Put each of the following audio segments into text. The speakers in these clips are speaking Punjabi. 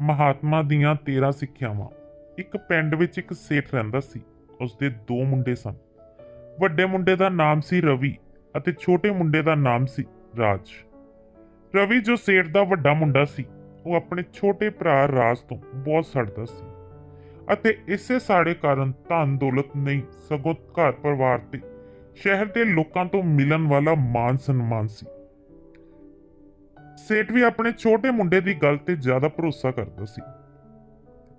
ਮਹਾਤਮਾ ਦੀਆਂ 13 ਸਿੱਖਿਆਵਾਂ। ਇੱਕ ਪਿੰਡ ਵਿੱਚ ਇੱਕ ਸੇਠ ਰਹਿੰਦਾ ਸੀ। ਉਸ ਦੇ ਦੋ ਮੁੰਡੇ ਸਨ। ਵੱਡੇ ਮੁੰਡੇ ਦਾ ਨਾਮ ਸੀ ਰਵੀ ਅਤੇ ਛੋਟੇ ਮੁੰਡੇ ਦਾ ਨਾਮ ਸੀ ਰਾਜ। ਰਵੀ ਜੋ ਸੇਠ ਦਾ ਵੱਡਾ ਮੁੰਡਾ ਸੀ, ਉਹ ਆਪਣੇ ਛੋਟੇ ਭਰਾ ਰਾਜ ਤੋਂ ਬਹੁਤ ਸੜਦਾ ਸੀ ਅਤੇ ਇਸੇ ਸਾੜੇ ਕਾਰਨ ਧਨ ਦੌਲਤ ਨਹੀਂ, ਸਗੋਂ ਘਰ ਪਰਿਵਾਰ ਤੇ ਸ਼ਹਿਰ ਦੇ ਲੋਕਾਂ ਤੋਂ ਮਿਲਣ ਵਾਲਾ ਮਾਨ ਸਨਮਾਨ ਸੀ। ਸੇਠ ਵੀ ਆਪਣੇ ਛੋਟੇ ਮੁੰਡੇ ਦੀ ਗੱਲ ਤੇ ਜ਼ਿਆਦਾ ਭਰੋਸਾ ਕਰਦਾ ਸੀ।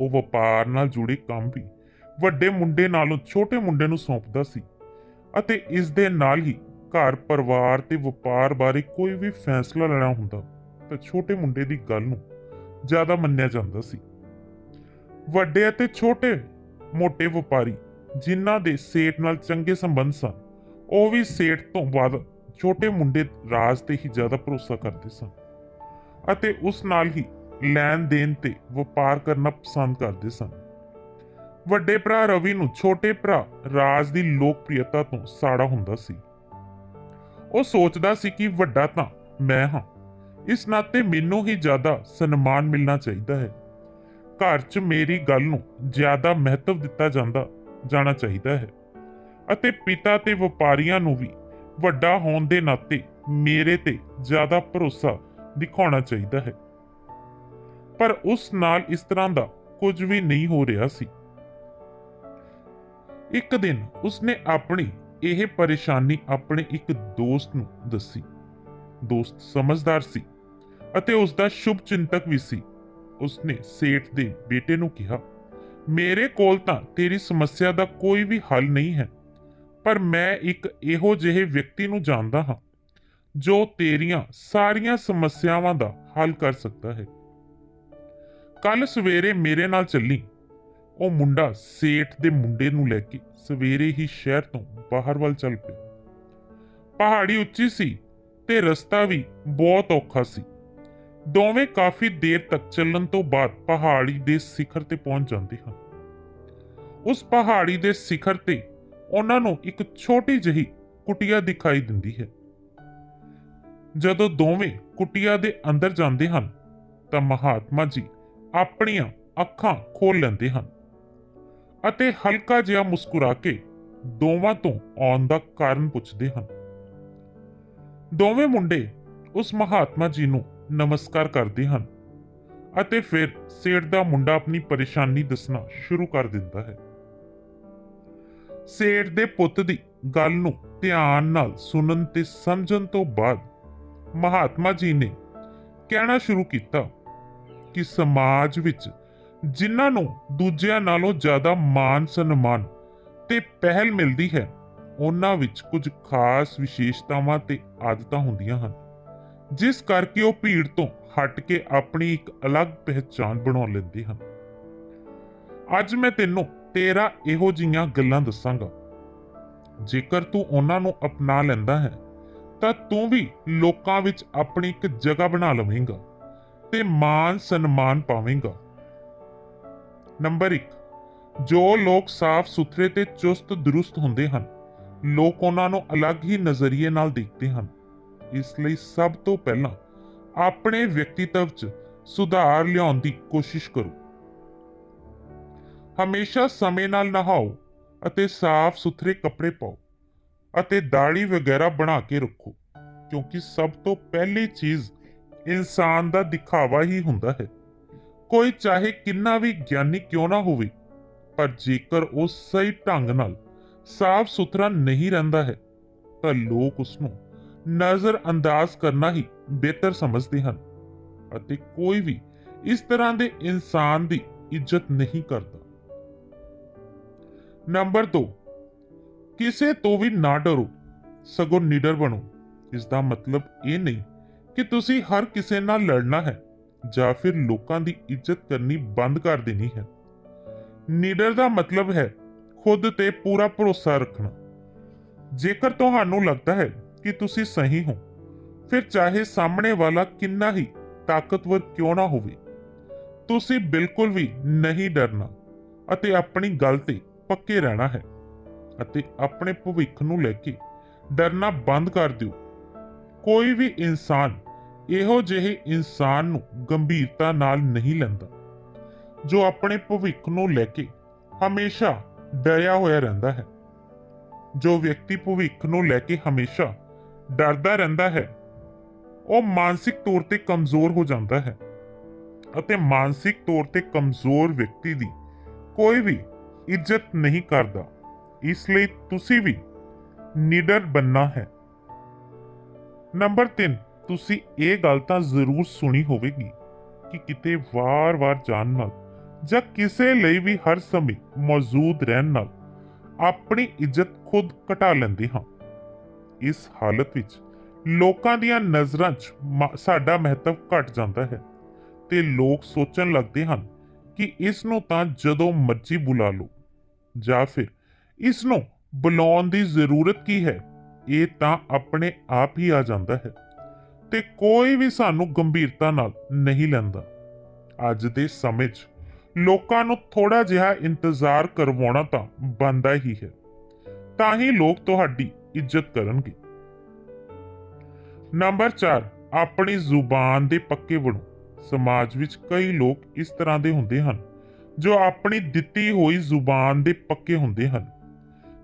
ਉਹ ਵਪਾਰ ਨਾਲ ਜੁੜੇ ਕੰਮ ਵੀ ਵੱਡੇ ਮੁੰਡੇ ਨਾਲੋਂ ਛੋਟੇ ਮੁੰਡੇ ਨੂੰ ਸੌਂਪਦਾ ਸੀ ਅਤੇ ਇਸ ਦੇ ਨਾਲ ਹੀ ਘਰ, ਪਰਿਵਾਰ ਤੇ ਵਪਾਰ ਬਾਰੇ ਕੋਈ ਵੀ ਫੈਸਲਾ ਲੈਣਾ ਹੁੰਦਾ ਤਾਂ ਛੋਟੇ ਮੁੰਡੇ ਦੀ ਗੱਲ ਨੂੰ ਜ਼ਿਆਦਾ ਮੰਨਿਆ ਜਾਂਦਾ ਸੀ। ਵੱਡੇ ਅਤੇ ਛੋਟੇ ਮੋٹے ਵਪਾਰੀ ਜਿਨ੍ਹਾਂ ਦੇ ਸੇਠ ਨਾਲ ਚੰਗੇ ਸੰਬੰਧ ਸਨ, ਉਹ ਵੀ ਸੇਠ ਤੋਂ ਵੱਧ ਛੋਟੇ ਮੁੰਡੇ ਰਾਜ ਤੇ ਹੀ ਜ਼ਿਆਦਾ ਭਰੋਸਾ ਕਰਦੇ ਸਨ। ਅਤੇ ਉਸ ਨਾਲ ਹੀ ਲੈਣ ਦੇਣ ਤੇ ਵਪਾਰ ਕਰਨਾ ਪਸੰਦ ਕਰਦੇ ਸਨ। ਵੱਡੇ ਭਰਾ ਰਵੀ ਨੂੰ ਛੋਟੇ ਭਰਾ ਰਾਜ ਦੀ ਲੋਕਪ੍ਰਿਯਤਾ ਤੋਂ ਸਾੜਾ ਹੁੰਦਾ ਸੀ। ਉਹ ਸੋਚਦਾ ਸੀ ਕਿ ਵੱਡਾ ਤਾਂ ਮੈਂ ਹਾਂ। ਇਸ ਨਾਤੇ ਮੈਨੂੰ ਹੀ ਜ਼ਿਆਦਾ ਸਨਮਾਨ ਮਿਲਣਾ ਚਾਹੀਦਾ ਹੈ। ਘਰ 'ਚ ਮੇਰੀ ਗੱਲ ਨੂੰ ਜ਼ਿਆਦਾ ਮਹੱਤਵ ਦਿੱਤਾ ਜਾਂਦਾ, ਜਾਣਾ ਚਾਹੀਦਾ ਹੈ। ਅਤੇ ਪਿਤਾ ਤੇ ਵਪਾਰੀਆਂ ਨੂੰ ਵੀ ਵੱਡਾ ਹੋਣ ਦੇ ਨਾਤੇ ਮੇਰੇ ਤੇ ਜ਼ਿਆਦਾ ਭਰੋਸਾ ਦਿਖਾਉਣਾ ਚਾਹੀਦਾ ਹੈ। ਪਰ ਉਸ ਨਾਲ ਇਸ ਤਰ੍ਹਾਂ ਦਾ ਕੁਝ ਵੀ ਨਹੀਂ ਹੋ ਰਿਹਾ ਸੀ। ਇੱਕ ਦਿਨ ਉਸਨੇ ਆਪਣੀ ਇਹ ਪਰੇਸ਼ਾਨੀ ਆਪਣੇ ਇੱਕ ਦੋਸਤ ਨੂੰ ਦੱਸੀ। ਦੋਸਤ ਸਮਝਦਾਰ ਸੀ ਅਤੇ ਉਸ ਦਾ ਸ਼ੁਭ ਚਿੰਤਕ ਵੀ ਸੀ। ਉਸਨੇ ਸੇਠ ਦੇ ਬੇਟੇ ਨੂੰ ਕਿਹਾ, ਮੇਰੇ ਕੋਲ ਤਾਂ ਤੇਰੀ ਸਮੱਸਿਆ ਦਾ ਕੋਈ ਵੀ ਹੱਲ ਨਹੀਂ ਹੈ, ਪਰ ਮੈਂ ਇੱਕ ਇਹੋ ਜਿਹੇ ਵਿਅਕਤੀ ਨੂੰ ਜਾਣਦਾ ਹਾਂ ਜੋ ਤੇਰੀਆਂ ਸਾਰੀਆਂ ਸਮੱਸਿਆਵਾਂ ਦਾ ਹੱਲ ਕਰ ਸਕਦਾ ਹੈ। ਕੱਲ ਸਵੇਰੇ ਮੇਰੇ ਨਾਲ ਚੱਲੀ। ਉਹ ਮੁੰਡਾ ਸੇਠ ਦੇ ਮੁੰਡੇ ਨੂੰ ਲੈ ਕੇ ਸਵੇਰੇ ਹੀ ਸ਼ਹਿਰ ਤੋਂ ਬਾਹਰ ਵੱਲ ਚੱਲ ਪਿਆ। ਪਹਾੜੀ ਉੱਚੀ ਸੀ ਤੇ ਰਸਤਾ ਵੀ ਬਹੁਤ ਔਖਾ ਸੀ। ਦੋਵੇਂ ਕਾਫੀ ਦੇਰ ਤੱਕ ਚੱਲਣ ਤੋਂ ਬਾਅਦ ਪਹਾੜੀ ਦੇ ਸਿਖਰ ਤੇ ਪਹੁੰਚ ਜਾਂਦੇ ਹਨ ਉਸ ਪਹਾੜੀ ਦੇ ਸਿਖਰ ਤੇ ਉਹਨਾਂ ਨੂੰ ਇੱਕ ਛੋਟੀ ਜਿਹੀ ਕੁਟੀਆ ਦਿਖਾਈ ਦਿੰਦੀ ਹੈ। ਜਦੋਂ ਦੋਵੇਂ ਕੁਟੀਆ ਦੇ ਅੰਦਰ ਜਾਂਦੇ ਹਨ, ਤਾਂ ਮਹਾਤਮਾ ਜੀ ਆਪਣੀਆਂ ਅੱਖਾਂ ਖੋਲ ਲੈਂਦੇ ਹਨ ਅਤੇ ਹਲਕਾ ਜਿਹਾ ਮੁਸਕਰਾ ਕੇ ਦੋਵਾਂ ਤੋਂ ਆਉਣ ਦਾ ਕਾਰਨ ਪੁੱਛਦੇ ਹਨ। ਦੋਵੇਂ ਮੁੰਡੇ ਉਸ ਮਹਾਤਮਾ ਜੀ ਨੂੰ ਨਮਸਕਾਰ ਕਰਦੇ ਹਨ ਅਤੇ ਫਿਰ ਸੇਠ ਦਾ ਮੁੰਡਾ ਆਪਣੀ ਪਰੇਸ਼ਾਨੀ ਦੱਸਣਾ ਸ਼ੁਰੂ ਕਰ ਦਿੰਦਾ ਹੈ। ਸੇਠ ਦੇ ਪੁੱਤ ਦੀ ਗੱਲ ਨੂੰ ਧਿਆਨ ਨਾਲ ਸੁਣਨ ਤੇ ਸਮਝਣ ਤੋਂ ਬਾਅਦ ਮਹਾਤਮਾ ਜੀ ਨੇ ਕਹਿਣਾ ਸ਼ੁਰੂ ਕੀਤਾ ਕਿ ਸਮਾਜ ਵਿੱਚ ਜਿਨ੍ਹਾਂ ਨੂੰ ਦੂਜਿਆਂ ਨਾਲੋਂ ਜ਼ਿਆਦਾ ਮਾਨ ਸਨਮਾਨ ਤੇ ਪਹਿਲ ਮਿਲਦੀ ਹੈ, ਉਹਨਾਂ ਵਿੱਚ ਕੁਝ ਖਾਸ ਵਿਸ਼ੇਸ਼ਤਾਵਾਂ ਤੇ ਆਦਤਾਂ ਹੁੰਦੀਆਂ ਹਨ, ਜਿਸ ਕਰਕੇ ਉਹ ਭੀੜ ਤੋਂ ਹਟ ਕੇ ਆਪਣੀ ਇੱਕ ਅਲੱਗ ਪਹਿਚਾਨ ਬਣਾ ਲੈਂਦੇ ਹਨ। ਅੱਜ ਮੈਂ ਤੈਨੂੰ ਤੇਰਾ ਇਹੋ ਜਿਹੀਆਂ ਗੱਲਾਂ ਦੱਸਾਂਗਾ। ਜੇਕਰ ਤੂੰ ਉਹਨਾਂ ਨੂੰ ਅਪਣਾ ਲੈਂਦਾ ਹੈ ਤਾਂ ਤੂੰ ਵੀ ਲੋਕਾਂ ਵਿੱਚ ਆਪਣੀ ਇੱਕ ਜਗ੍ਹਾ ਬਣਾ ਲਵੇਂਗਾ ਤੇ ਮਾਨ ਸਨਮਾਨ ਪਾਵੇਂਗਾ। ਨੰਬਰ 1 ਜੋ ਲੋਕ ਸਾਫ਼ ਸੁਥਰੇ ਤੇ ਚੁਸਤ ਦਰੁਸਤ ਹੁੰਦੇ ਹਨ, ਲੋਕ ਉਹਨਾਂ ਨੂੰ ਅਲੱਗ ਹੀ ਨਜ਼ਰੀਏ ਨਾਲ ਦੇਖਦੇ ਹਨ। ਇਸ ਲਈ ਸਭ ਤੋਂ ਪਹਿਲਾਂ ਆਪਣੇ ਵਿਅਕਤੀਤਵ 'ਚ ਸੁਧਾਰ ਲਿਆਉਣ ਦੀ ਕੋਸ਼ਿਸ਼ ਕਰੋ। ਹਮੇਸ਼ਾ ਸਮੇਂ ਨਾਲ ਨਹਾਓ ਅਤੇ ਸਾਫ਼ ਸੁਥਰੇ ਕੱਪੜੇ ਪਾਓ। ਅਤੇ ਦਾੜੀ ਵਗੈਰਾ ਬਣਾ ਕੇ ਰੱਖੋ, ਕਿਉਂਕਿ ਸਭ ਤੋਂ ਪਹਿਲੀ ਚੀਜ਼ ਇਨਸਾਨ ਦਾ ਦਿਖਾਵਾ ਹੀ ਹੁੰਦਾ ਹੈ। ਕੋਈ ਚਾਹੇ ਕਿੰਨਾ ਵੀ ਗਿਆਨੀ ਕਿਉਂ ਨਾ ਹੋਵੇ, ਪਰ ਜੇਕਰ ਉਹ ਸਹੀ ਢੰਗ ਨਾਲ ਸਾਫ਼ ਸੁਥਰਾ ਨਹੀਂ ਰਹਿੰਦਾ ਹੈ, ਤਾਂ ਲੋਕ ਉਸ ਨੂੰ ਨਜ਼ਰ ਅੰਦਾਜ਼ ਕਰਨਾ ਹੀ ਬਿਹਤਰ ਸਮਝਦੇ ਹਨ ਅਤੇ ਕੋਈ ਵੀ ਇਸ ਤਰ੍ਹਾਂ ਦੇ ਇਨਸਾਨ ਦੀ ਇੱਜ਼ਤ ਨਹੀਂ ਕਰਦਾ। ਨੰਬਰ 2 ਕਿਸੇ ਤੋਂ ਵੀ ਨਾ ਡਰੋ। ਸਗੋਂ ਨਿਡਰ ਬਣੋ। ਇਸ ਦਾ ਮਤਲਬ ਇਹ ਨਹੀਂ ਕਿ ਤੁਸੀਂ ਹਰ ਕਿਸੇ ਨਾਲ ਲੜਨਾ ਹੈ ਜਾਂ ਫਿਰ ਲੋਕਾਂ ਦੀ ਇੱਜ਼ਤ ਕਰਨੀ ਬੰਦ ਕਰ ਦੇਣੀ ਹੈ। ਨਿਡਰ ਦਾ ਮਤਲਬ ਹੈ ਖੁਦ ਤੇ ਪੂਰਾ ਭਰੋਸਾ ਰੱਖਣਾ। ਜੇਕਰ ਤੁਹਾਨੂੰ ਲੱਗਦਾ ਹੈ ਕਿ ਤੁਸੀਂ ਸਹੀ ਹੋ, ਫਿਰ ਚਾਹੇ ਸਾਹਮਣੇ ਵਾਲਾ ਕਿੰਨਾ ਹੀ ਤਾਕਤਵਰ ਕਿਉਂ ਨਾ ਹੋਵੇ, ਤੁਸੀਂ ਬਿਲਕੁਲ ਵੀ ਨਹੀਂ ਡਰਨਾ ਅਤੇ ਆਪਣੀ ਗੱਲ ਤੇ ਪੱਕੇ ਰਹਿਣਾ ਹੈ। ਅਤੇ ਆਪਣੇ ਭਵਿੱਖ ਨੂੰ ਲੈ ਕੇ ਡਰਨਾ ਬੰਦ ਕਰ ਦਿਓ। ਕੋਈ ਵੀ ਇਨਸਾਨ ਇਹੋ ਜਿਹੇ ਇਨਸਾਨ ਨੂੰ ਗੰਭੀਰਤਾ ਨਾਲ ਨਹੀਂ ਲੈਂਦਾ, ਜੋ ਆਪਣੇ ਭਵਿੱਖ ਨੂੰ ਲੈ ਕੇ ਹਮੇਸ਼ਾ ਡਰਿਆ ਹੋਇਆ ਰਹਿੰਦਾ ਹੈ। ਜੋ ਵਿਅਕਤੀ ਭਵਿੱਖ ਨੂੰ ਲੈ ਕੇ ਹਮੇਸ਼ਾ ਡਰਦਾ ਰਹਿੰਦਾ ਹੈ, ਉਹ ਮਾਨਸਿਕ ਤੌਰ ਤੇ ਕਮਜ਼ੋਰ ਹੋ ਜਾਂਦਾ ਹੈ ਅਤੇ ਮਾਨਸਿਕ ਤੌਰ ਤੇ ਕਮਜ਼ੋਰ ਵਿਅਕਤੀ ਦੀ ਕੋਈ ਵੀ ਇੱਜ਼ਤ ਨਹੀਂ ਕਰਦਾ। ਇਸ ਲਈ ਤੁਸੀਂ ਵੀ ਨਿਡਰ ਬੰਨਾ ਹੈ। ਨੰਬਰ 3 ਤੁਸੀਂ ਇਹ ਗੱਲ ਤਾਂ ਜ਼ਰੂਰ ਸੁਣੀ ਹੋਵੇਗੀ ਕਿ ਕਿਤੇ ਵਾਰ-ਵਾਰ ਜਾਣ ਨਾਲ ਜਾਂ ਕਿਸੇ ਲਈ ਵੀ ਹਰ ਸਮੇਂ ਮੌਜੂਦ ਰਹਿਣ ਨਾਲ ਆਪਣੀ ਇੱਜ਼ਤ ਖੁਦ ਘਟਾ ਲੈਂਦੇ ਹਾਂ। ਇਸ ਹਾਲਤ ਵਿੱਚ ਲੋਕਾਂ ਦੀਆਂ ਨਜ਼ਰਾਂ 'ਚ ਮ- ਸਾਡਾ ਮਹੱਤਵ ਘਟ ਜਾਂਦਾ ਹੈ ਤੇ ਲੋਕ ਸੋਚਣ ਲੱਗਦੇ ਹਨ ਕਿ ਇਸ ਨੂੰ ਤਾਂ ਜਦੋਂ ਮਰਜ਼ੀ ਬੁਲਾ ਲਓ ਜਾਂ ਫਿਰ ਇਸ ਨੂੰ ਬੁਲਾਉਣ ਦੀ ਜ਼ਰੂਰਤ ਕੀ ਹੈ? ਇਹ ਤਾਂ ਆਪਣੇ ਆਪ ਹੀ ਆ ਜਾਂਦਾ ਹੈ ਤੇ ਕੋਈ ਵੀ ਸਾਨੂੰ ਗੰਭੀਰਤਾ ਨਾਲ ਨਹੀਂ ਲੈਂਦਾ। ਅੱਜ ਦੇ ਸਮੇਂ 'ਚ ਲੋਕਾਂ ਨੂੰ ਥੋੜਾ ਜਿਹਾ ਇੰਤਜ਼ਾਰ ਕਰਵਾਉਣਾ ਤਾਂ ਬੰਦਾ ਹੀ ਹੈ। ਤਾਂ ਹੀ ਲੋਕ ਤੁਹਾਡੀ ਇੱਜ਼ਤ ਕਰਨਗੇ। ਨੰਬਰ 4 ਆਪਣੀ ਜ਼ੁਬਾਨ ਦੇ ਪੱਕੇ ਬਣੋ। ਸਮਾਜ ਵਿੱਚ ਕਈ ਲੋਕ ਇਸ ਤਰ੍ਹਾਂ ਦੇ ਹੁੰਦੇ ਹਨ ਜੋ ਆਪਣੀ ਦਿੱਤੀ ਹੋਈ ਜ਼ੁਬਾਨ ਦੇ ਪੱਕੇ ਹੁੰਦੇ ਹਨ।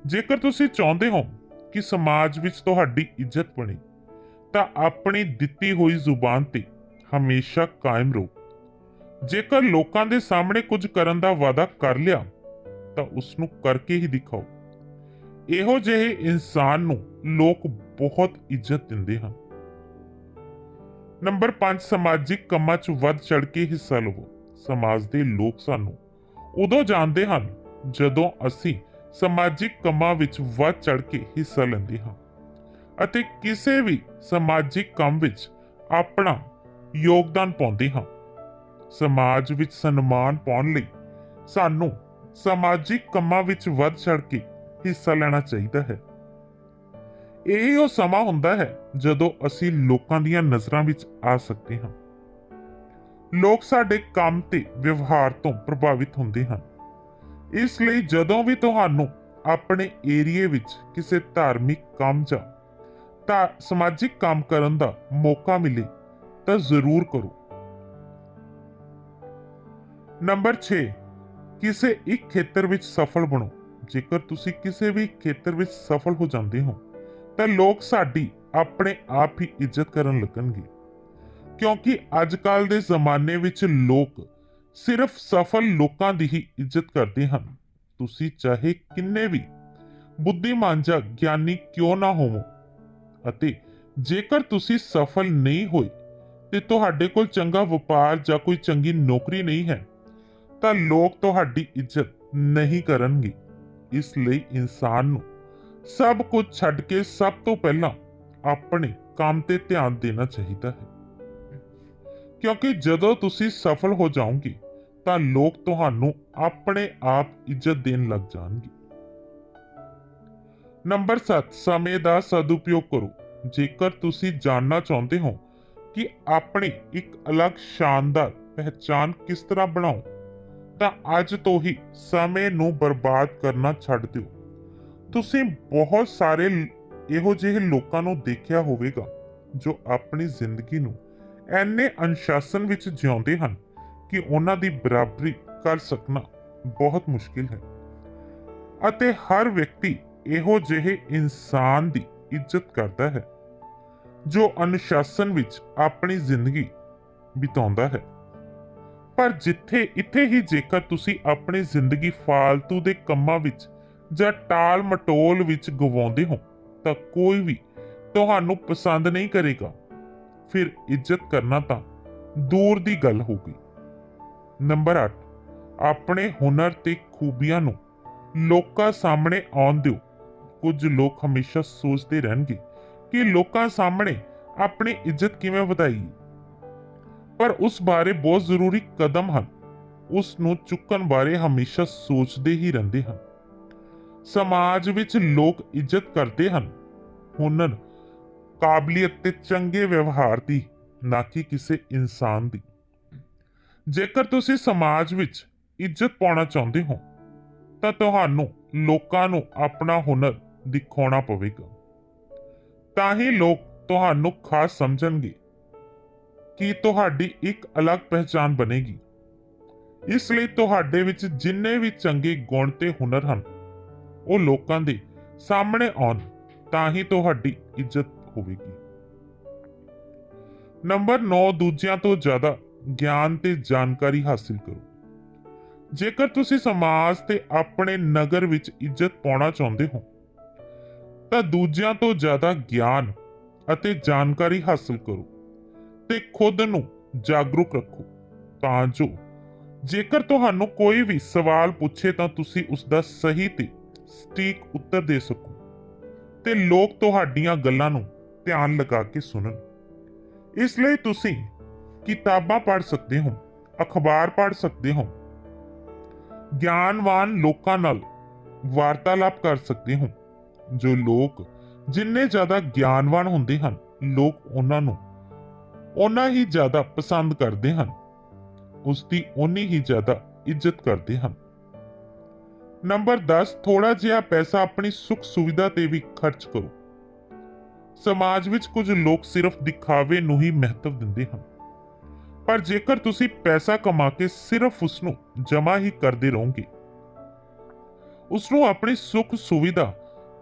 ਜੇਕਰ ਤੁਸੀਂ ਚਾਹੁੰਦੇ ਹੋ ਕਿ ਸਮਾਜ ਵਿੱਚ ਤੁਹਾਡੀ ਇੱਜ਼ਤ ਬਣੇ, ਤਾਂ ਆਪਣੀ ਦਿੱਤੀ ਹੋਈ ਜ਼ੁਬਾਨ ਤੇ ਹਮੇਸ਼ਾ ਕਾਇਮ ਰਹੋ। ਜੇਕਰ ਲੋਕਾਂ ਦੇ ਸਾਹਮਣੇ ਕੁਝ ਕਰਨ ਦਾ ਵਾਅਦਾ ਕਰ ਲਿਆ, ਤਾਂ ਉਸ ਨੂੰ ਕਰਕੇ ਹੀ ਦਿਖਾਓ। ਇਹੋ ਜਿਹੇ ਇਨਸਾਨ ਨੂੰ ਲੋਕ ਬਹੁਤ ਇੱਜ਼ਤ ਦਿੰਦੇ ਹਨ। ਨੰਬਰ 5 ਸਮਾਜਿਕ ਕੰਮਾਂ 'ਚ ਵੱਧ ਚੜ ਕੇ ਹਿੱਸਾ ਲਵੋ। ਸਮਾਜ ਦੇ ਲੋਕ ਸਾਨੂੰ ਉਦੋਂ ਜਾਣਦੇ ਹਨ ਜਦੋਂ ਅਸੀਂ ਸਮਾਜਿਕ ਕੰਮਾਂ ਵਿੱਚ ਵੱਧ ਚੜ ਕੇ ਹਿੱਸਾ ਲੈਂਦੇ ਹਾਂ ਅਤੇ ਕਿਸੇ ਵੀ ਸਮਾਜਿਕ ਕੰਮ ਵਿੱਚ ਆਪਣਾ ਯੋਗਦਾਨ ਪਾਉਂਦੇ ਹਾਂ। ਸਮਾਜ ਵਿੱਚ ਸਨਮਾਨ ਪਾਉਣ ਲਈ ਸਾਨੂੰ ਸਮਾਜਿਕ ਕੰਮਾਂ ਵਿੱਚ ਵੱਧ ਚੜ ਕੇ ਹਿੱਸਾ ਲੈਣਾ ਚਾਹੀਦਾ ਹੈ। ਇਹ ਉਹ ਸਮਾਂ ਹੁੰਦਾ ਹੈ ਜਦੋਂ ਅਸੀਂ ਲੋਕਾਂ ਦੀਆਂ ਨਜ਼ਰਾਂ ਵਿੱਚ ਆ ਸਕਦੇ ਹਾਂ। ਲੋਕ ਸਾਡੇ ਕੰਮ ਤੇ ਵਿਵਹਾਰ ਤੋਂ ਪ੍ਰਭਾਵਿਤ ਹੁੰਦੇ ਹਨ। ਇਸ ਲਈ ਜਦੋਂ ਵੀ ਤੁਹਾਨੂੰ ਆਪਣੇ ਏਰੀਏ ਵਿੱਚ ਕਿਸੇ ਧਾਰਮਿਕ ਕੰਮ ਜਾਂ ਤਾਂ ਸਮਾਜਿਕ ਕੰਮ ਕਰਨ ਦਾ ਮੌਕਾ ਮਿਲੇ, ਤਾਂ ਜ਼ਰੂਰ ਕਰੋ। ਨੰਬਰ 6 ਕਿਸੇ ਇੱਕ ਖੇਤਰ ਵਿੱਚ ਸਫਲ ਬਣੋ। ਜੇਕਰ ਤੁਸੀਂ ਕਿਸੇ ਵੀ ਖੇਤਰ ਵਿੱਚ ਸਫਲ ਹੋ ਜਾਂਦੇ ਹੋ, ਤਾਂ ਲੋਕ ਸਾਡੀ ਆਪਣੇ ਆਪ ਹੀ ਇੱਜ਼ਤ ਕਰਨ ਲੱਗਣਗੇ। ਕਿਉਂਕਿ ਅੱਜ ਕੱਲ ਦੇ ਜ਼ਮਾਨੇ ਵਿੱਚ ਲੋਕ ਸਿਰਫ ਸਫਲ ਲੋਕਾਂ ਦੀ ਹੀ ਇੱਜ਼ਤ ਕਰਦੇ ਹਨ। ਤੁਸੀਂ ਚਾਹੇ ਕਿੰਨੇ ਵੀ ਬੁੱਧੀਮਾਨ ਜਾਂ ਗਿਆਨੀ ਕਿਉਂ ਨਾ ਹੋਵੋ ਅਤੇ ਜੇਕਰ ਤੁਸੀਂ ਸਫਲ ਨਹੀਂ ਹੋਏ ਤੇ ਤੁਹਾਡੇ ਕੋਲ ਚੰਗਾ ਵਪਾਰ ਜਾਂ ਕੋਈ ਚੰਗੀ ਨੌਕਰੀ ਨਹੀਂ ਹੈ, ਤਾਂ ਲੋਕ ਤੁਹਾਡੀ ਇੱਜ਼ਤ ਨਹੀਂ ਕਰਨਗੇ। ਇਸ ਲਈ ਇਨਸਾਨ ਨੂੰ ਸਭ ਕੁਝ ਛੱਡ ਕੇ ਸਭ ਤੋਂ ਪਹਿਲਾਂ ਆਪਣੇ ਕੰਮ ਤੇ ਧਿਆਨ ਦੇਣਾ ਚਾਹੀਦਾ ਹੈ। ਕਿਉਂਕਿ ਜਦੋਂ ਤੁਸੀਂ ਸਫਲ ਹੋ ਜਾਓਗੇ ਤਾਂ ਲੋਕ ਤੁਹਾਨੂੰ ਆਪਣੇ ਆਪ ਇੱਜ਼ਤ ਦੇਣ ਲੱਗ ਜਾਣਗੇ। ਨੰਬਰ 7 ਸਮੇਂ ਦਾ ਸਦਉਪਯੋਗ ਕਰੋ। ਜੇਕਰ ਤੁਸੀਂ ਜਾਣਨਾ ਚਾਹੁੰਦੇ ਹੋ ਕਿ ਆਪਣੀ ਇੱਕ ਅਲੱਗ ਸ਼ਾਨਦਾਰ ਪਹਿਚਾਨ ਕਿਸ ਤਰ੍ਹਾਂ ਬਣਾਓ, ਤਾਂ ਅੱਜ ਤੋਂ ਹੀ ਸਮੇਂ ਨੂੰ ਬਰਬਾਦ ਕਰਨਾ ਛੱਡ ਦਿਓ। ਤੁਸੀਂ ਬਹੁਤ ਸਾਰੇ ਇਹੋ ਜਿਹੇ ਲੋਕਾਂ ਨੂੰ ਦੇਖਿਆ ਹੋਵੇਗਾ ਜੋ ਆਪਣੀ ਜ਼ਿੰਦਗੀ ਨੂੰ ਐਨੇ ਅਨੁਸ਼ਾਸਨ ਵਿੱਚ ਜਿਉਂਦੇ ਹਨ ਕਿ ਉਹਨਾਂ ਦੀ ਬਰਾਬਰੀ ਕਰ ਸਕਣਾ ਬਹੁਤ ਮੁਸ਼ਕਿਲ ਹੈ। ਅਤੇ ਹਰ ਵਿਅਕਤੀ ਇਹੋ ਜਿਹੇ ਇਨਸਾਨ ਦੀ ਇੱਜ਼ਤ ਕਰਦਾ ਹੈ, ਜੋ ਅਨੁਸ਼ਾਸਨ ਵਿੱਚ ਆਪਣੀ ਜ਼ਿੰਦਗੀ ਬਿਤਾਉਂਦਾ ਹੈ। ਪਰ ਜਿੱਥੇ, ਇੱਥੇ ਹੀ ਜੇਕਰ ਤੁਸੀਂ ਆਪਣੀ ਜ਼ਿੰਦਗੀ ਫਾਲਤੂ ਦੇ ਕੰਮਾਂ ਵਿੱਚ ਜਾਂ ਟਾਲ ਮਟੋਲ ਵਿੱਚ ਗਵਾਉਂਦੇ ਹੋ, ਤਾਂ ਕੋਈ ਵੀ ਤੁਹਾਨੂੰ ਪਸੰਦ ਨਹੀਂ ਕਰੇਗਾ। ਫਿਰ ਇੱਜ਼ਤ ਕਰਨਾ ਤਾਂ ਦੂਰ ਦੀ ਗੱਲ ਹੋ ਗਈ ਨੰਬਰ 8 ਆਪਣੇ ਹੁਨਰ ਤੇ ਖੂਬੀਆਂ ਨੂੰ ਲੋਕਾਂ ਸਾਹਮਣੇ ਆਉਣ ਦਿਓ। ਕੁਝ ਲੋਕ ਹਮੇਸ਼ਾ ਸੋਚਦੇ ਰਹਿਣਗੇ ਕਿ ਲੋਕਾਂ ਸਾਹਮਣੇ ਆਪਣੀ ਇੱਜ਼ਤ ਕਿਵੇਂ ਵਧਾਈਏ। ਪਰ ਉਸ ਬਾਰੇ ਬਹੁਤ ਜ਼ਰੂਰੀ ਕਦਮ ਹਨ। ਉਸ ਨੂੰ ਚੁੱਕਣ ਬਾਰੇ ਹਮੇਸ਼ਾ ਸੋਚਦੇ ਹੀ ਰਹਿੰਦੇ ਹਨ। ਸਮਾਜ ਵਿੱਚ ਲੋਕ ਇੱਜ਼ਤ ਕਰਦੇ ਹਨ। ਹੁਨਰ ਕਾਬਲੀਅਤ ਤੇ ਚੰਗੇ ਵਿਵਹਾਰ ਦੀ, ਨਾ ਕਿ ਕਿਸੇ ਇਨਸਾਨ ਦੀ। ਜੇਕਰ ਤੁਸੀਂ ਸਮਾਜ ਵਿੱਚ ਇੱਜ਼ਤ ਪਾਉਣਾ ਚਾਹੁੰਦੇ ਹੋ, ਤਾਂ ਤੁਹਾਨੂੰ ਲੋਕਾਂ ਨੂੰ ਆਪਣਾ ਹੁਨਰ ਦਿਖਾਉਣਾ ਪਵੇਗਾ। ਤਾਂ ਹੀ ਲੋਕ ਤੁਹਾਨੂੰ ਖਾਸ ਸਮਝਣਗੇ ਕਿ ਤੁਹਾਡੀ ਇੱਕ ਅਲੱਗ ਪਹਿਚਾਨ ਬਣੇਗੀ। ਇਸ ਲਈ ਤੁਹਾਡੇ ਵਿੱਚ ਜਿੰਨੇ ਵੀ ਚੰਗੇ ਗੁਣ ਤੇ ਹੁਨਰ ਹਨ, ਉਹ ਲੋਕਾਂ ਦੇ ਸਾਹਮਣੇ ਆਉਣ, ਤਾਂ ਹੀ ਤੁਹਾਡੀ ਇੱਜ਼ਤ ਹੋਵੇਗੀ। ਨੰਬਰ 9 ਦੂਜਿਆਂ ਤੋਂ ਜ਼ਿਆਦਾ ਗਿਆਨ ਤੇ ਜਾਣਕਾਰੀ ਹਾਸਿਲ ਕਰੋ। ਜੇਕਰ ਤੁਸੀਂ ਸਮਾਜ ਤੇ ਆਪਣੇ ਨਗਰ ਵਿੱਚ ਇੱਜ਼ਤ ਪਾਉਣਾ ਚਾਹੁੰਦੇ ਹੋ, ਤਾਂ ਦੂਜਿਆਂ ਤੋਂ ਜ਼ਿਆਦਾ ਗਿਆਨ ਅਤੇ ਜਾਣਕਾਰੀ ਹਾਸਲ ਕਰੋ ਤੇ ਖੁਦ ਨੂੰ ਜਾਗਰੂਕ ਰੱਖੋ। ਤਾਂ ਜੋ ਜੇਕਰ ਤੁਹਾਨੂੰ ਕੋਈ ਵੀ ਸਵਾਲ ਪੁੱਛੇ ਤਾਂ ਤੁਸੀਂ ਉਸ ਦਾ ਸਹੀ ਤੇ ਸਟੀਕ ਉੱਤਰ ਦੇ ਸਕੋ ਤੇ ਲੋਕ ਤੁਹਾਡੀਆਂ ਗੱਲਾਂ ਨੂੰ ਧਿਆਨ ਲਗਾ ਕੇ ਸੁਣਨ। ਇਸ ਲਈ ਤੁਸੀਂ ਕਿਤਾਬਾਂ ਪੜ੍ਹ ਸਕਦੇ ਹੋ, ਅਖਬਾਰ ਪੜ੍ਹ ਸਕਦੇ ਹੋ, ਗਿਆਨਵਾਨ ਲੋਕਾਂ ਨਾਲ ਵਾਰਤਾਲਾਪ ਕਰ ਸਕਦੇ ਹੋ, ਜੋ ਲੋਕ ਜਿੰਨੇ ਜ਼ਿਆਦਾ ਗਿਆਨਵਾਨ ਹੁੰਦੇ ਹਨ, ਲੋਕ ਉਹਨਾਂ ਨੂੰ ਉਹਨਾਂ ਹੀ ਜ਼ਿਆਦਾ ਪਸੰਦ ਕਰਦੇ ਹਨ ਉਸ ਦੀ ਓਨੀ ਹੀ ਜ਼ਿਆਦਾ ਇੱਜ਼ਤ ਕਰਦੇ ਹਨ। ਨੰਬਰ 10 ਥੋੜਾ ਜਿਹਾ ਪੈਸਾ ਆਪਣੀ ਸੁੱਖ ਸੁਵਿਧਾ ਤੇ ਵੀ ਖਰਚ ਕਰੋ। ਸਮਾਜ ਵਿੱਚ ਕੁਝ ਲੋਕ ਸਿਰਫ ਦਿਖਾਵੇ ਨੂੰ ਹੀ ਮਹੱਤਵ ਦਿੰਦੇ ਹਨ। ਪਰ ਜੇਕਰ ਤੁਸੀਂ ਪੈਸਾ ਕਮਾ ਕੇ ਸਿਰਫ ਉਸ ਨੂੰ ਜਮ੍ਹਾਂ ਹੀ ਕਰਦੇ ਰਹੋਗੇ ਉਸ ਨੂੰ ਆਪਣੀ ਸੁੱਖ ਸੁਵਿਧਾ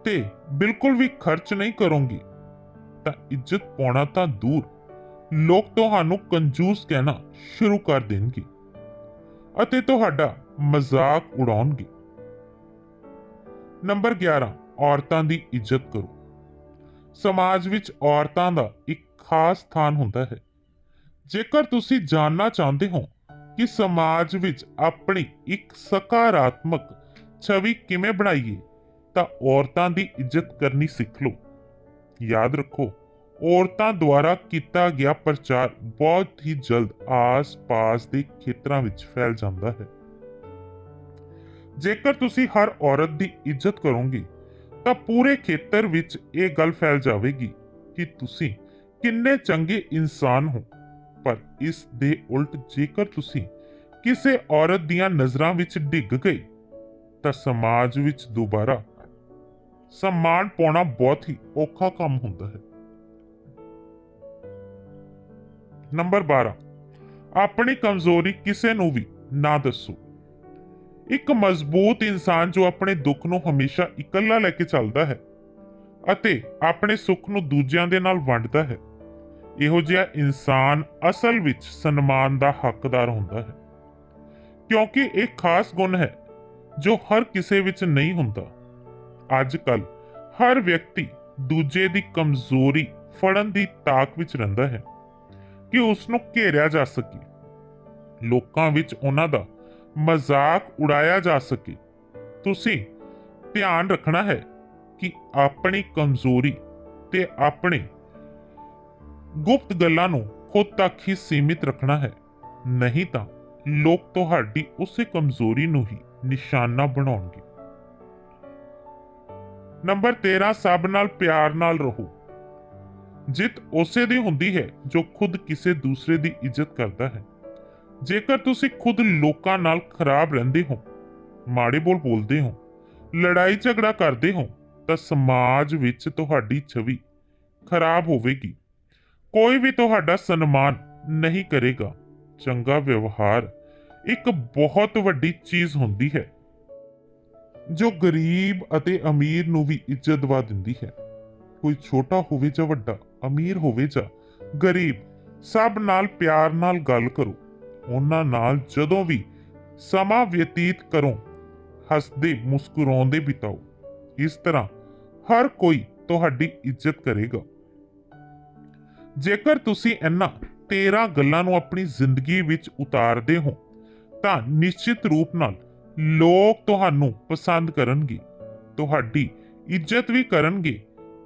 ਤੇ ਬਿਲਕੁਲ ਵੀ ਖਰਚ ਨਹੀਂ ਕਰੋਗੇ, ਤਾਂ ਇੱਜ਼ਤ ਪਾਉਣਾ ਤਾਂ ਦੂਰ ਲੋਕ ਤੁਹਾਨੂੰ ਕੰਜੂਸ ਕਹਿਣਾ ਸ਼ੁਰੂ ਕਰ ਦੇਣਗੇ ਅਤੇ ਤੁਹਾਡਾ ਮਜ਼ਾਕ ਉਡਾਉਣਗੇ। ਨੰਬਰ 11 ਔਰਤਾਂ ਦੀ ਇੱਜ਼ਤ ਕਰੋ। ਸਮਾਜ ਵਿੱਚ ਔਰਤਾਂ ਦਾ ਇੱਕ ਖਾਸ ਸਥਾਨ ਹੁੰਦਾ ਹੈ। ਜੇਕਰ ਤੁਸੀਂ ਜਾਣਨਾ ਚਾਹੁੰਦੇ ਹੋ ਕਿ ਸਮਾਜ ਵਿੱਚ ਆਪਣੀ ਇੱਕ ਸਕਾਰਾਤਮਕ ਛਵੀ ਕਿਵੇਂ ਬਣਾਈਏ, ਤਾਂ ਔਰਤਾਂ ਦੀ ਇੱਜ਼ਤ ਕਰਨੀ ਸਿੱਖ ਲਓ। ਯਾਦ ਰੱਖੋ, ਔਰਤਾਂ ਦੁਆਰਾ ਕੀਤਾ ਗਿਆ ਪ੍ਰਚਾਰ ਬਹੁਤ ਹੀ ਜਲਦ ਆਸ-ਪਾਸ ਦੇ ਖੇਤਰਾਂ ਵਿੱਚ ਫੈਲ ਜਾਂਦਾ ਹੈ। ਜੇਕਰ ਤੁਸੀਂ ਹਰ ਔਰਤ ਦੀ ਇੱਜ਼ਤ ਕਰੋਗੇ, ਤਾਂ ਪੂਰੇ ਖੇਤਰ ਵਿੱਚ ਇਹ ਗੱਲ ਫੈਲ ਜਾਵੇਗੀ ਕਿ ਤੁਸੀਂ ਕਿੰਨੇ ਚੰਗੇ ਇਨਸਾਨ ਹੋ। ਪਰ ਇਸ ਦੇ ਉਲਟ ਜੇਕਰ ਤੁਸੀਂ ਕਿਸੇ ਔਰਤ ਦੀਆਂ ਨਜ਼ਰਾਂ ਵਿੱਚ ਡਿੱਗ ਗਏ, ਤਾਂ ਸਮਾਜ ਵਿੱਚ ਦੁਬਾਰਾ ਸਨਮਾਨ ਪਾਉਣਾ ਬਹੁਤ ਹੀ ਔਖਾ ਕੰਮ ਹੁੰਦਾ ਹੈ। ਨੰਬਰ 12 ਆਪਣੀ ਕਮਜ਼ੋਰੀ ਕਿਸੇ ਨੂੰ ਵੀ ਨਾ ਦੱਸੋ। ਇੱਕ ਮਜ਼ਬੂਤ ਇਨਸਾਨ ਜੋ ਆਪਣੇ ਦੁੱਖ ਨੂੰ ਹਮੇਸ਼ਾ ਇਕੱਲਾ ਲੈ ਕੇ ਚੱਲਦਾ ਹੈ ਅਤੇ ਆਪਣੇ ਸੁੱਖ ਨੂੰ ਦੂਜਿਆਂ ਦੇ ਨਾਲ ਵੰਡਦਾ ਹੈ ਇਹੋ ਜਿਹਾ ਇਨਸਾਨ ਅਸਲ ਵਿੱਚ ਸਨਮਾਨ ਦਾ ਹੱਕਦਾਰ ਹੁੰਦਾ ਹੈ। ਕਿਉਂਕਿ ਇਹ ਖਾਸ ਗੁਣ ਹੈ ਜੋ ਹਰ ਕਿਸੇ ਵਿੱਚ ਨਹੀਂ ਹੁੰਦਾ। ਅੱਜ ਕੱਲ ਹਰ ਵਿਅਕਤੀ ਦੂਜੇ ਦੀ ਕਮਜ਼ੋਰੀ ਫੜਨ ਦੀ ਤਾਕ ਵਿੱਚ ਰਹਿੰਦਾ ਹੈ ਕਿ ਉਸ ਨੂੰ ਘੇਰਿਆ ਜਾ ਸਕੇ। ਲੋਕਾਂ ਵਿੱਚ ਉਹਨਾਂ ਦਾ ਮਜ਼ਾਕ ਉਡਾਇਆ ਜਾ ਸਕੇ। ਤੁਸੀਂ ਧਿਆਨ ਰੱਖਣਾ ਹੈ ਕਿ ਆਪਣੀ ਕਮਜ਼ੋਰੀ ਤੇ ਆਪਣੇ ਗੁਪਤ ਗੱਲਾਂ ਨੂੰ ਖੁਦ ਤੱਕ ਹੀ ਸੀਮਿਤ ਰੱਖਣਾ ਹੈ। ਨਹੀਂ ਤਾਂ ਲੋਕ ਤੁਹਾਡੀ ਉਸੇ ਕਮਜ਼ੋਰੀ ਨੂੰ ਹੀ ਨਿਸ਼ਾਨਾ ਬਣਾਉਣਗੇ। ਨੰਬਰ 13 ਸਭ ਨਾਲ ਪਿਆਰ ਨਾਲ ਰਹੋ। ਜਿੱਤ ਉਸੇ ਦੀ ਹੁੰਦੀ ਹੈ ਜੋ ਖੁਦ ਕਿਸੇ ਦੂਸਰੇ ਦੀ ਇੱਜ਼ਤ ਕਰਦਾ ਹੈ। ਜੇਕਰ ਤੁਸੀਂ ਖੁਦ ਲੋਕਾਂ ਨਾਲ ਖਰਾਬ ਰਹਿੰਦੇ ਹੋ, ਮਾੜੇ ਬੋਲ ਬੋਲਦੇ ਹੋ, ਲੜਾਈ ਝਗੜਾ ਕਰਦੇ ਹੋ, ਤਾਂ ਸਮਾਜ ਵਿੱਚ ਤੁਹਾਡੀ ਛਵੀ ਖਰਾਬ ਹੋਵੇਗੀ। ਕੋਈ ਵੀ ਤੁਹਾਡਾ ਸਨਮਾਨ ਨਹੀਂ ਕਰੇਗਾ। ਚੰਗਾ ਵਿਵਹਾਰ ਇੱਕ ਬਹੁਤ ਵੱਡੀ ਚੀਜ਼ ਹੁੰਦੀ ਹੈ, ਜੋ ਗਰੀਬ ਅਤੇ ਅਮੀਰ ਨੂੰ ਵੀ ਇੱਜ਼ਤ ਦਵਾ ਦਿੰਦੀ ਹੈ। ਕੋਈ ਛੋਟਾ ਹੋਵੇ ਜਾਂ ਵੱਡਾ, ਅਮੀਰ ਹੋਵੇ ਜਾਂ ਗਰੀਬ, ਸਭ ਨਾਲ ਪਿਆਰ ਨਾਲ ਗੱਲ ਕਰੋ। ਉਹਨਾਂ ਨਾਲ ਜਦੋਂ ਵੀ ਸਮਾਂ ਬਤੀਤ ਕਰੋ, ਹੱਸਦੇ ਮੁਸਕਰਾਉਂਦੇ ਬਿਤਾਓ। ਇਸ ਤਰ੍ਹਾਂ ਹਰ ਕੋਈ ਤੁਹਾਡੀ ਇੱਜ਼ਤ ਕਰੇਗਾ। ਜੇਕਰ ਤੁਸੀਂ ਇਹਨਾਂ 13 ਗੱਲਾਂ ਨੂੰ ਆਪਣੀ ਜ਼ਿੰਦਗੀ ਵਿੱਚ ਉਤਾਰਦੇ ਹੋ, ਤਾਂ ਨਿਸ਼ਚਿਤ ਰੂਪ ਨਾਲ ਲੋਕ ਤੁਹਾਨੂੰ ਪਸੰਦ ਕਰਨਗੇ, ਤੁਹਾਡੀ ਇੱਜ਼ਤ ਵੀ ਕਰਨਗੇ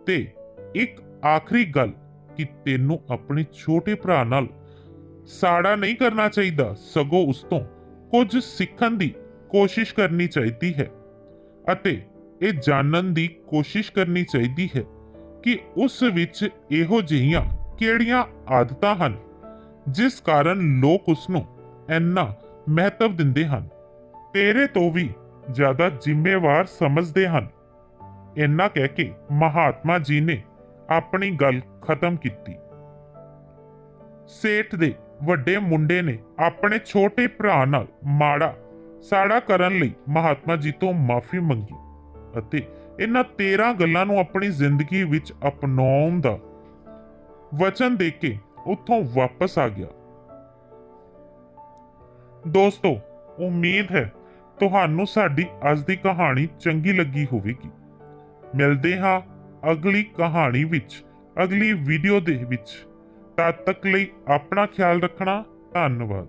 ਤੇ ਇੱਕ ਆਖਰੀ ਗੱਲ ਕਿ ਤੈਨੂੰ ਆਪਣੇ ਛੋਟੇ ਭਰਾ ਨਾਲ ਸਾੜਾ ਨਹੀਂ ਕਰਨਾ ਚਾਹੀਦਾ, ਸਗੋਂ ਉਸ ਤੋਂ ਕੁਝ ਸਿੱਖਣ ਦੀ ਕੋਸ਼ਿਸ਼ ਕਰਨੀ ਚਾਹੀਦੀ ਹੈ ਅਤੇ ਇਹ ਜਾਣਨ ਦੀ ਕੋਸ਼ਿਸ਼ ਕਰਨੀ ਚਾਹੀਦੀ ਹੈ ਕਿ ਉਸ ਵਿੱਚ ਇਹੋ ਜਿਹੀਆਂ ਕਿਹੜੀਆਂ ਆਦਤਾਂ ਹਨ, ਜਿਸ ਕਾਰਨ ਲੋਕ ਉਸ ਨੂੰ ਇੰਨਾ ਮਹੱਤਵ ਦਿੰਦੇ ਹਨ? ਤੇਰੇ ਤੋਂ ਵੀ ਜ਼ਿਆਦਾ ਜ਼ਿੰਮੇਵਾਰ ਸਮਝਦੇ ਹਨ। ਇੰਨਾ ਕਹਿ ਕੇ ਮਹਾਤਮਾ ਜੀ ਨੇ ਆਪਣੀ ਗੱਲ ਖਤਮ ਕੀਤੀ। ਸੇਠ ਦੇ ਵੱਡੇ ਮੁੰਡੇ ਨੇ ਆਪਣੇ ਛੋਟੇ ਭਰਾ ਨਾਲ ਮਾੜਾ ਸਾੜਾ ਕਰਨ ਲਈ ਮਹਾਤਮਾ ਜੀ ਤੋਂ ਮਾਫੀ ਮੰਗੀ ਅਤੇ ਇਹਨਾਂ 13 ਗੱਲਾਂ ਨੂੰ ਆਪਣੀ ਜ਼ਿੰਦਗੀ ਵਿੱਚ ਅਪਣਾਉਣ ਦਾ ਵਚਨ ਦੇ ਕੇ ਉੱਥੋਂ ਵਾਪਸ ਆ ਗਿਆ। ਦੋਸਤੋ, ਉਮੀਦ ਹੈ ਤੁਹਾਨੂੰ ਸਾਡੀ ਅੱਜ ਦੀ ਕਹਾਣੀ ਚੰਗੀ ਲੱਗੀ ਹੋਵੇਗੀ। ਮਿਲਦੇ ਹਾਂ ਅਗਲੀ ਕਹਾਣੀ ਵਿੱਚ, ਅਗਲੀ ਵੀਡੀਓ ਦੇ ਵਿੱਚ। ਤਦ ਤੱਕ ਲਈ ਆਪਣਾ ਖਿਆਲ ਰੱਖਣਾ। ਧੰਨਵਾਦ।